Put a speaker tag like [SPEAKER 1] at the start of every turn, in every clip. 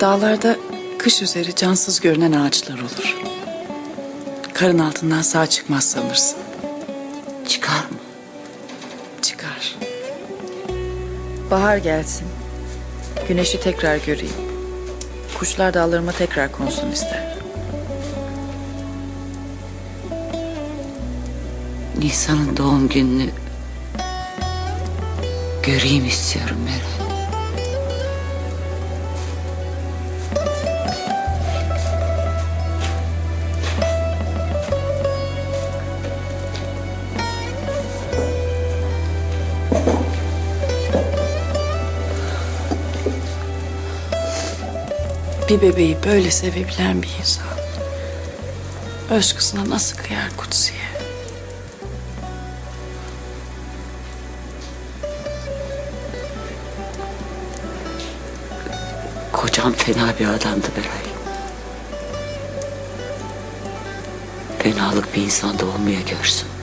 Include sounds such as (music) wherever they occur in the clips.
[SPEAKER 1] Dağlarda kış üzeri cansız görünen ağaçlar olur. Karın altından sağ çıkmaz sanırsın.
[SPEAKER 2] Çıkar mı?
[SPEAKER 1] Çıkar.
[SPEAKER 3] Bahar gelsin. Güneşi tekrar göreyim. Kuşlar dağlarıma tekrar konsun ister.
[SPEAKER 2] Nisan'ın doğum gününü göreyim istiyorum Meral.
[SPEAKER 1] Bir bebeği böyle sevebilen bir insan. Öz kızına nasıl kıyar Kutsi'ye?
[SPEAKER 2] Kocam fena bir adamdı Meral. Fenalık bir insanda olmaya görsün.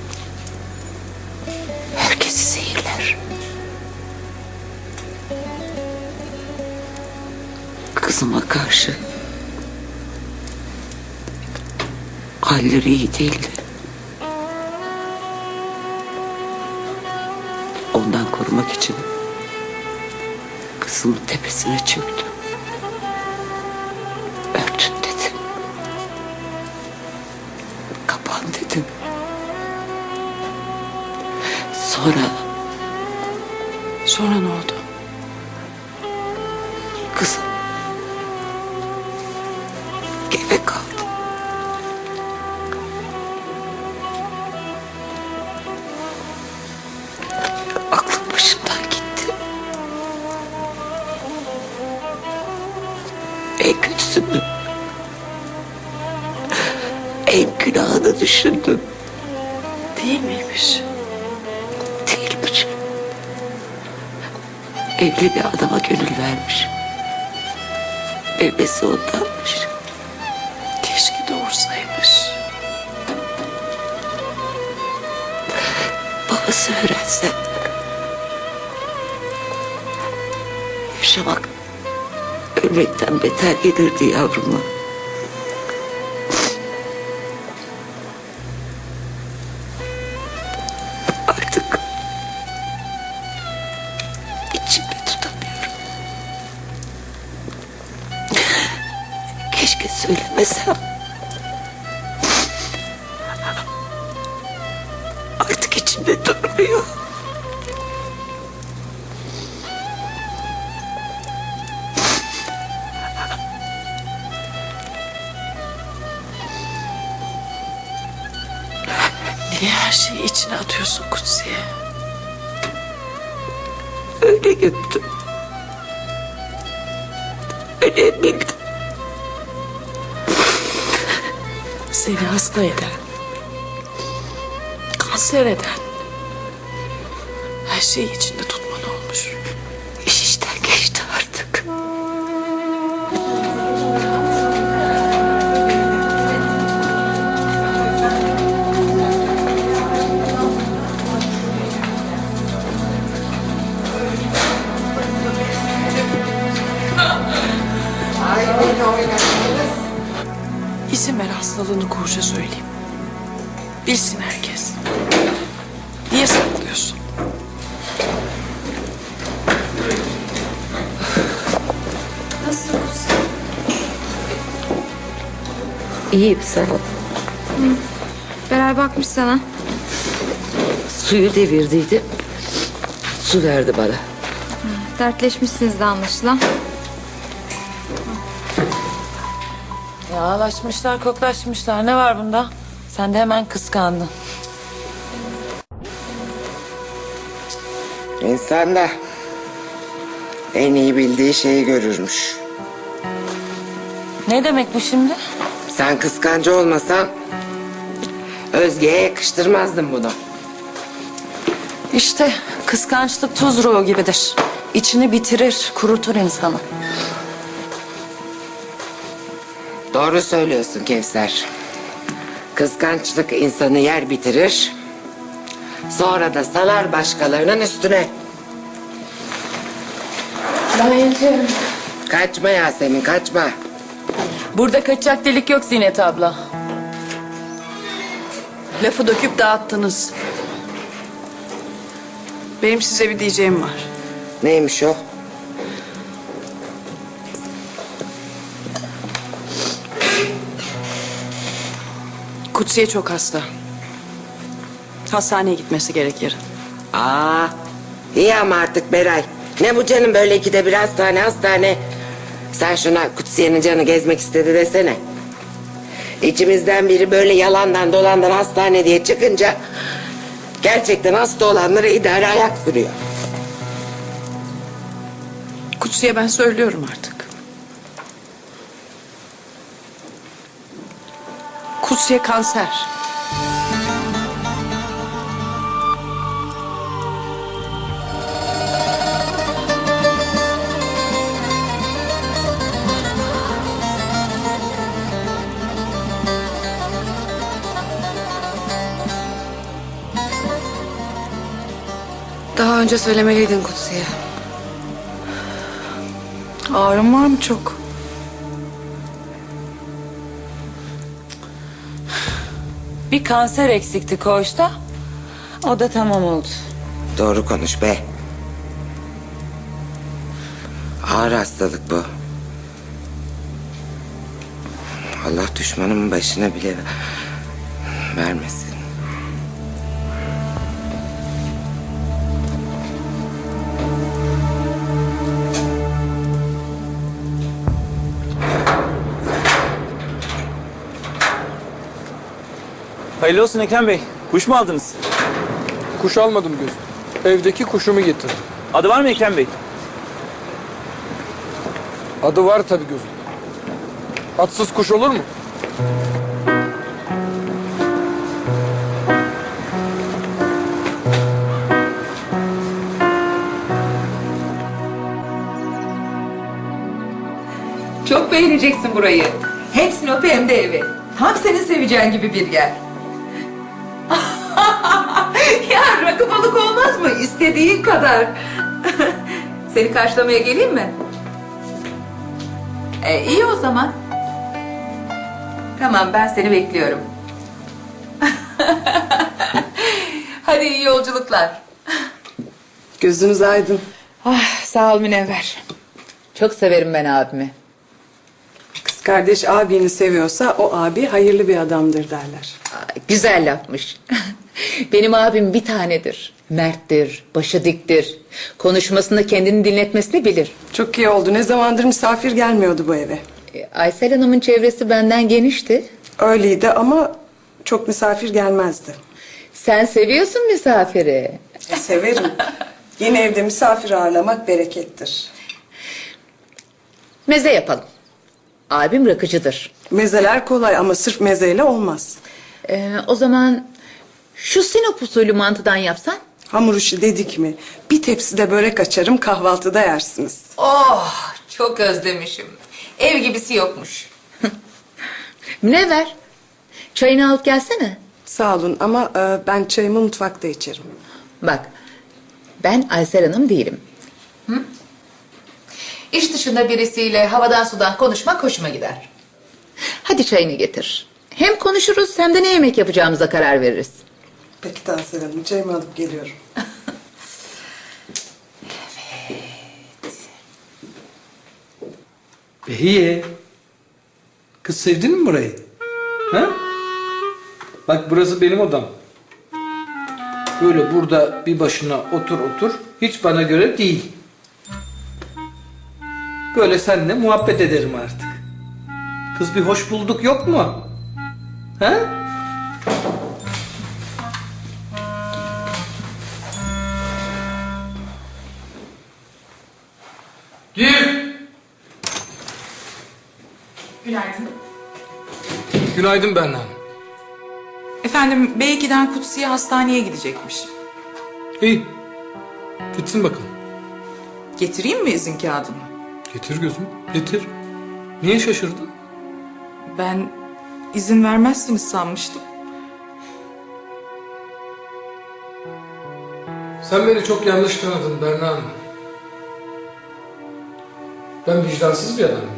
[SPEAKER 2] Kızıma karşı halleri iyi değildi. Ondan korumak için kızımın tepesine çöktüm. Örtün dedim. Kapan dedim. Sonra
[SPEAKER 1] Sonra ne oldu?
[SPEAKER 2] En kötüsünü, en günahını düşündüm.
[SPEAKER 1] Değil miymiş?
[SPEAKER 2] Değilmiş. Evli bir adama gönül vermiş. Bebesi ondanmış.
[SPEAKER 1] Keşke doğursaymış.
[SPEAKER 2] Babası öğrense. Yaşamak ölmekten beter gelirdi yavruma. Artık içimde tutamıyorum. Keşke söylemesem. Artık içimde durmuyor.
[SPEAKER 1] Niye her şeyi içine atıyorsun Kutsi'ye?
[SPEAKER 2] Öyle gömdüm. Öyle bildim.
[SPEAKER 1] Seni hasta eden, kanser eden, her şeyi içinde tutman hastalığını koğuşa söyleyeyim. Bilsin herkes. Niye saklıyorsun?
[SPEAKER 2] İyiyim sağ ol.
[SPEAKER 4] Beral bakmış sana.
[SPEAKER 2] Suyu devirdiydi. Su verdi bana.
[SPEAKER 4] Dertleşmişsiniz de anlaşılan.
[SPEAKER 5] Yağlaşmışlar, koklaşmışlar. Ne var bunda? Sen de hemen kıskandın.
[SPEAKER 6] İnsan da en iyi bildiği şeyi görürmüş.
[SPEAKER 5] Ne demek bu şimdi?
[SPEAKER 6] Sen kıskancı olmasan Özge'ye yakıştırmazdın bunu.
[SPEAKER 5] İşte kıskançlık tuz ruhu gibidir. İçini bitirir, kurutur insanı.
[SPEAKER 6] Doğru söylüyorsun Kevser. Kıskançlık insanı yer bitirir. Sonra da salar başkalarının üstüne.
[SPEAKER 5] Nail'ciğim
[SPEAKER 6] Kaçma Yasemin kaçma.
[SPEAKER 5] Burada kaçacak delik yok Zinet abla.
[SPEAKER 1] Lafı döküp dağıttınız. Benim size bir diyeceğim var.
[SPEAKER 6] Neymiş o?
[SPEAKER 1] Kutsiye çok hasta. Hastaneye gitmesi gerek yarın.
[SPEAKER 6] Aa, iyi ama artık Beray. Ne bu canım böyle ikide bir hastane hastane. Sen şuna Kutsiye'nin canı gezmek istedi desene. İçimizden biri böyle yalandan dolandan hastane diye çıkınca... ...gerçekten hasta olanlara idare ayak sürüyor.
[SPEAKER 1] Kutsiye ben söylüyorum artık. Kutsiye kanser.
[SPEAKER 5] Daha önce söylemeliydin Kutsi'ye.
[SPEAKER 1] Ağrım var mı çok?
[SPEAKER 5] Bir kanser eksikti koğuşta. O da tamam oldu.
[SPEAKER 6] Doğru konuş be. Ağır hastalık bu. Allah düşmanımın başına bile vermesin.
[SPEAKER 7] Hayırlı olsun Ekrem Bey. Kuş mu aldınız?
[SPEAKER 8] Kuş almadım gözüm. Evdeki kuşumu getirdim.
[SPEAKER 7] Adı var mı Ekrem Bey?
[SPEAKER 8] Adı var tabii gözüm. Atsız kuş olur mu?
[SPEAKER 9] Çok beğeneceksin burayı. Hem Sinop'u hem de evi. Tam senin seveceğin gibi bir yer. (laughs) ya rakı balık olmaz mı? İstediğin kadar. (laughs) Seni karşılamaya geleyim mi? E, iyi o zaman. Tamam ben seni bekliyorum. (laughs) Hadi iyi yolculuklar.
[SPEAKER 1] Gözünüz aydın.
[SPEAKER 9] Ah, sağ ol Münevver. Çok severim ben abimi.
[SPEAKER 10] Kardeş abini seviyorsa o abi hayırlı bir adamdır derler.
[SPEAKER 9] Güzel lafmış. (laughs) Benim abim bir tanedir. Merttir, başı diktir. Konuşmasında kendini dinletmesini bilir.
[SPEAKER 10] Çok iyi oldu. Ne zamandır misafir gelmiyordu bu eve.
[SPEAKER 9] E, Aysel Hanım'ın çevresi benden genişti.
[SPEAKER 10] Öyleydi ama çok misafir gelmezdi.
[SPEAKER 9] Sen seviyorsun misafiri.
[SPEAKER 10] E, severim. Yeni evde misafir ağırlamak berekettir.
[SPEAKER 9] Meze yapalım. Abim rakıcıdır.
[SPEAKER 10] Mezeler kolay ama sırf mezeyle olmaz.
[SPEAKER 9] E, o zaman şu Sinop usulü mantıdan yapsan.
[SPEAKER 10] Hamur işi dedik mi bir tepside börek açarım kahvaltıda yersiniz.
[SPEAKER 9] Oh, çok özlemişim. Ev gibisi yokmuş. (laughs) Münevver, çayını alıp gelsene.
[SPEAKER 10] Sağ olun ama e, ben çayımı mutfakta içerim.
[SPEAKER 9] Bak, ben Aysel Hanım değilim. Hı? İş dışında birisiyle havadan sudan konuşmak hoşuma gider. Hadi çayını getir. Hem konuşuruz hem de ne yemek yapacağımıza karar veririz.
[SPEAKER 10] Peki Tansel Hanım çayımı alıp geliyorum. (laughs)
[SPEAKER 8] Behiye. Kız sevdin mi burayı? Ha? Bak burası benim odam. Böyle burada bir başına otur otur. Hiç bana göre değil. Böyle seninle muhabbet ederim artık. Kız bir hoş bulduk yok mu? Ha? Gir.
[SPEAKER 1] Günaydın.
[SPEAKER 8] Günaydın Hanım.
[SPEAKER 1] Efendim B2'den Kutsiye hastaneye gidecekmiş.
[SPEAKER 8] İyi. Gitsin bakalım.
[SPEAKER 1] Getireyim mi izin kağıdını?
[SPEAKER 8] Getir gözüm, getir. Niye şaşırdın?
[SPEAKER 1] Ben izin vermezsiniz sanmıştım.
[SPEAKER 8] Sen beni çok yanlış tanıdın Berna Hanım. Ben vicdansız bir adamım.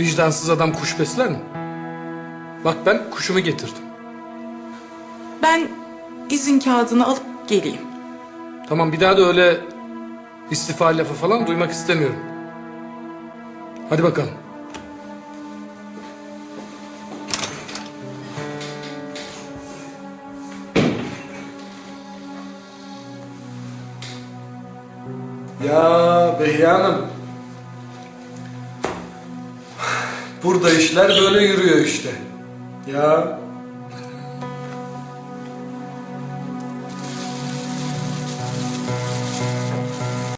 [SPEAKER 8] Vicdansız adam kuş besler mi? Bak ben kuşumu getirdim.
[SPEAKER 1] Ben izin kağıdını alıp geleyim.
[SPEAKER 8] Tamam bir daha da öyle istifa lafı falan duymak istemiyorum. Hadi bakalım. Ya Behiye Hanım. (sighs) Burada işler böyle yürüyor işte. Ya